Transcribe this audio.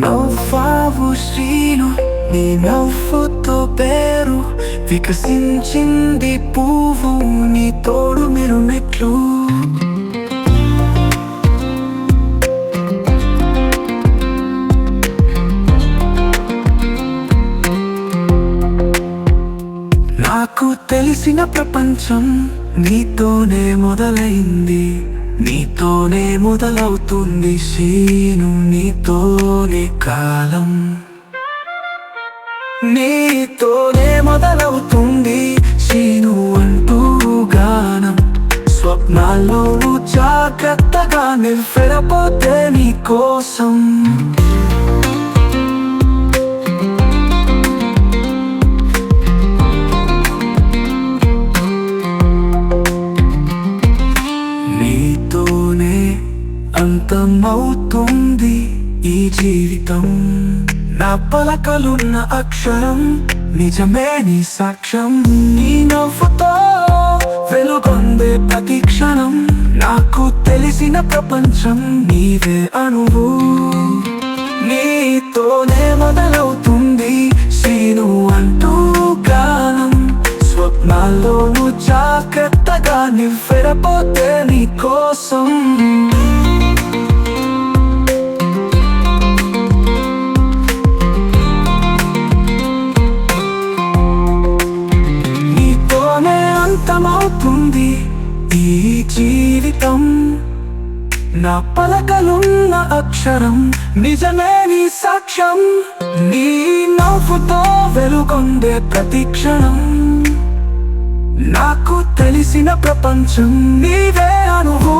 నవ్వావు శ్రీను నీ నవ్వుతో పేరు వికసించింది పువ్వు నీ తోడు మీరు మెట్లు నాకు తెలిసిన ప్రపంచం నీతోనే మొదలైంది నీతోనే మొదలవుతుంది శీను నీతో నీతోనే కాలం. నీతోనే మొదలవుతుంది శీను అంటూ గానం. స్వప్నాల్లో జాగ్రత్తగా నివ్వెరపోతే నీ కోసం. నీతోనే అంతమవుతుంది. ఈ జీవితం నా పలకలున్న అక్షరం నిజమే నీ సాక్ష్యం. నీ నవ్వుతో వెలుగొందే ప్రతి క్షణం నాకు తెలిసిన ప్రపంచం నీవే అణువు. నీతోనే మొదలవుతుంది శ్రీను అంటూ గానం స్వప్నాల్లోనూ జాగ్రత్తగా నివ్వెరపోతే అంతమవుతుంది ఈ జీవితం. నా పలకలున్న అక్షరం నిజమే నీ సాక్ష్యం. నీ నవ్వుతో వెలుగొందే ప్రతి క్షణం. నాకు తెలిసిన ప్రపంచం నీవే అనుభూ